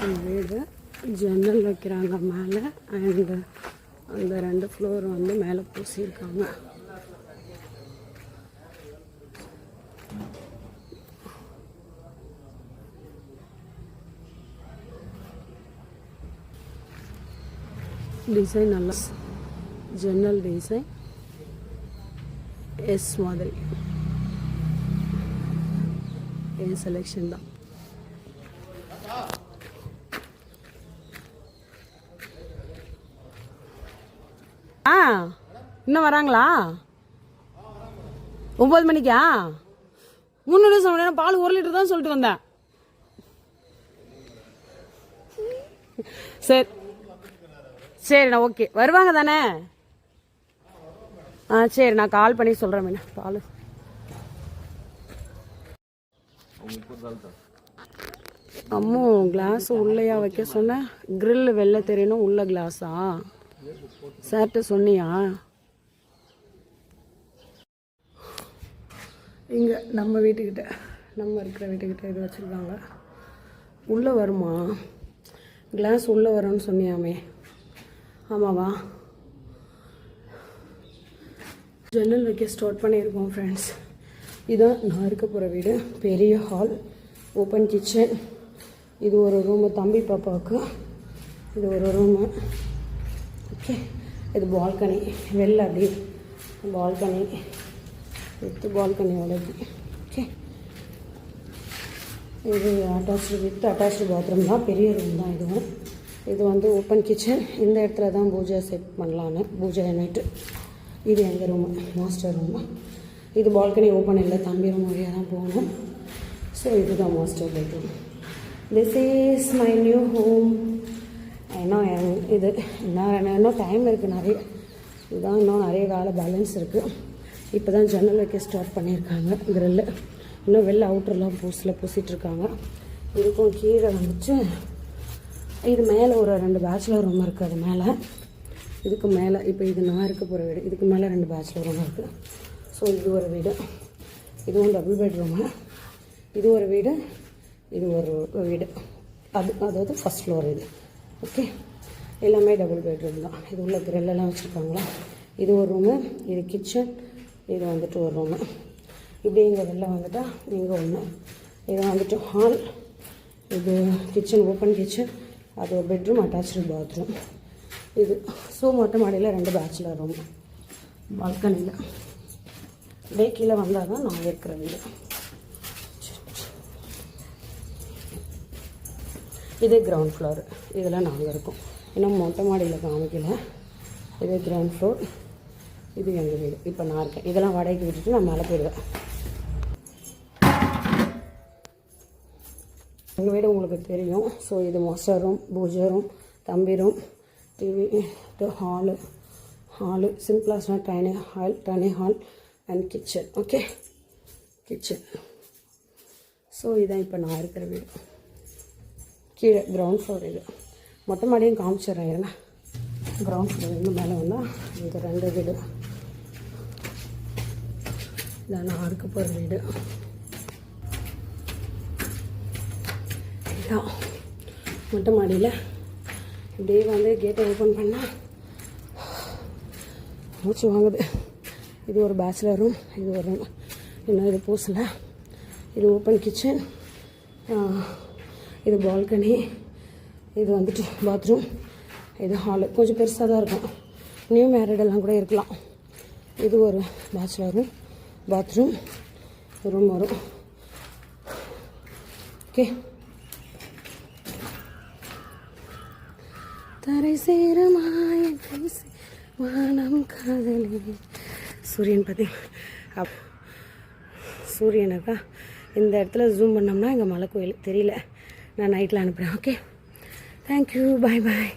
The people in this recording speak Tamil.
வீடு. ஜன்னல் வைக்கிறாங்க மேலே. அண்ட் அந்த ரெண்டு ஃப்ளோர் வந்து மேலே பூசியிருக்காங்க. டிசைன் நல்லா ஜன்னல் டிசைன் எஸ் மாதிரி. என் செலெக்ஷன் தான். ஆ இன்னும் வராங்களா? ஒம்பது மணிக்கா? முன்னாடி சொன்ன பால் ஒரு லிட்டர் தான் சொல்லிட்டு வந்தேன். சரி. சரிண்ணா ஓகே. வருவாங்க தானே? ஆ சரி நான் கால் பண்ணி சொல்கிறேன் மீனா. பால். அம்மு கிளாஸ் உள்ளேயா வைக்க சொன்னேன் கிரில் வெளில தெரியணும் உள்ள கிளாஸா சார்கிட்ட சொன்னியா? இங்கே நம்ம வீட்டுக்கிட்ட நம்ம இருக்கிற வீட்டுக்கிட்ட இது வச்சுருக்காங்க. உள்ளே வருமா? கிளாஸ் உள்ளே வரும்னு சொன்னியாமே. ஆமாவா? ஜன்னல் வைக்க ஸ்டார்ட் பண்ணியிருக்கோம் ஃப்ரெண்ட்ஸ் இதான் நான் இருக்க போகிற வீடு. பெரிய ஹால் ஓப்பன் கிச்சன் இது ஒரு ரூமு தம்பி பாப்பாவுக்கு. இது ஒரு ரூமு ஓகே. இது பால்கனி வெள்ள அப்படி பால்கனி வித்து பால்கனியோட இப்படி ஓகே. இது அட்டாச்சு வித் அட்டாச்சு பாத்ரூம் தான். பெரிய ரூம் தான் இதுவும். இது வந்து ஓப்பன் கிச்சன் இந்த இடத்துல தான் பூஜை செட் பண்ணலான்னு. பூஜை நைட்டு இது எங்கள் ரூமு மாஸ்டர் ரூமு இது பால்கனி ஓப்பன் இல்லை. தம்பி ரூம் வழியாக தான் போகணும். ஸோ இதுதான் master bedroom this is my new home இன்னும் இது இன்னும் இன்னும் டைம் இருக்குது நிறைய. இதுதான் இன்னும் நிறைய வேலை பேலன்ஸ் இருக்குது இப்போ தான் ஜன்னல் வைக்க ஸ்டார்ட் பண்ணியிருக்காங்க கிரில்லு இன்னும் வெளில அவுட்டர்லாம் பூசில் பூசிகிட்ருக்காங்க இதுக்கும் கீழே வந்துச்சு இது மேலே ஒரு ரெண்டு பேச்சுலர் ரூம் இருக்குது அது மேலே. இதுக்கு மேலே இப்போ இது நான் இருக்க போகிற வீடு இதுக்கு மேலே ரெண்டு பேச்சுலர் ரூம் இருக்குது ஸோ இது ஒரு வீடு. இதுவும் டபுள் பெட்ரூமு இது ஒரு வீடு இது ஒரு வீடு. அது அதாவது ஃபஸ்ட் ஃப்ளோர் இது. ஓகே எல்லாமே டபுள் பெட்ரூம் தான். இது உள்ள கிரில்லெல்லாம் வச்சுருக்காங்களா? இது ஒரு ரூமு இது கிச்சன் இது வந்துட்டு ஒரு ரூமு இப்படி இங்கே வெளில இங்கே ஒன்று இது வந்துட்டு ஹால் இது கிச்சன் ஓப்பன் கிச்சன் அது ஒரு பெட்ரூம் அட்டாச்சு பாத்ரூம் இது ஸோ மொட்டை மாடியில் ரெண்டு பேச்சுலர் ரூம் பால்கனியில் டே கீழே வந்தால் தான் நான் இருக்கிற வீடு. இது கிரவுண்ட் ஃப்ளோர் இதில் நாங்கள் இருக்கோம். இன்னும் மொட்டை மாடியில் காமிக்கல. இது கிரவுண்ட் ஃப்ளோர் இது எங்கள் வீடு. இப்போ நான் இருக்கேன். இதெல்லாம் வாடகைக்கு விட்டுட்டு நான் மேலே போயிடுவேன். எங்கள் வீடு உங்களுக்கு தெரியும். ஸோ இது மாஸ்டர் ரூம் பூஜை ரூம் தம்பி ரூம் டிவி ஹாலு ஹாலு சிம்பிளாக dining hall dining hall and kitchen okay kitchen so இதான் இப்போ நான் இருக்கிற வீடு. கீழே கிரவுண்ட் ஃப்ளோர் இது. மொட்டை மாடியும் காமிச்சிடுறேன் ஏன்னா கிரவுண்ட் ஃப்ளோர்லேருந்து மேலே வந்தால் இந்த ரெண்டு வீடு. இதான் நான் இருக்க போகிற வீடு. இதான். மொட்டை மாடியில் இப்படியே வந்து கேட்டை ஓப்பன் பண்ணால் மூச்சு வாங்குது. இது ஒரு பேச்சுலர் ரூம் இது ஒரு ரூம் இன்னும் இது பூசலை. இது ஓப்பன் கிச்சன் இது பால்கனி இது வந்துட்டு பாத்ரூம் இது ஹாலு கொஞ்சம் பெருசாக தான் இருக்கும். நியூ மேரிடெல்லாம் கூட இருக்கலாம். இது ஒரு பேச்சுலர் ரூம் பாத்ரூம் ரூம் வரும். ஓகே தரை சேரமாய் வானம் காதலி. சூரியன் பற்றி அப் சூரியனுக்கா இந்த இடத்துல ஜூம் பண்ணோம்னா இங்கே மலை கோயில் தெரியல. ನಾನು నైట్లో అనిపిన okay thank you bye bye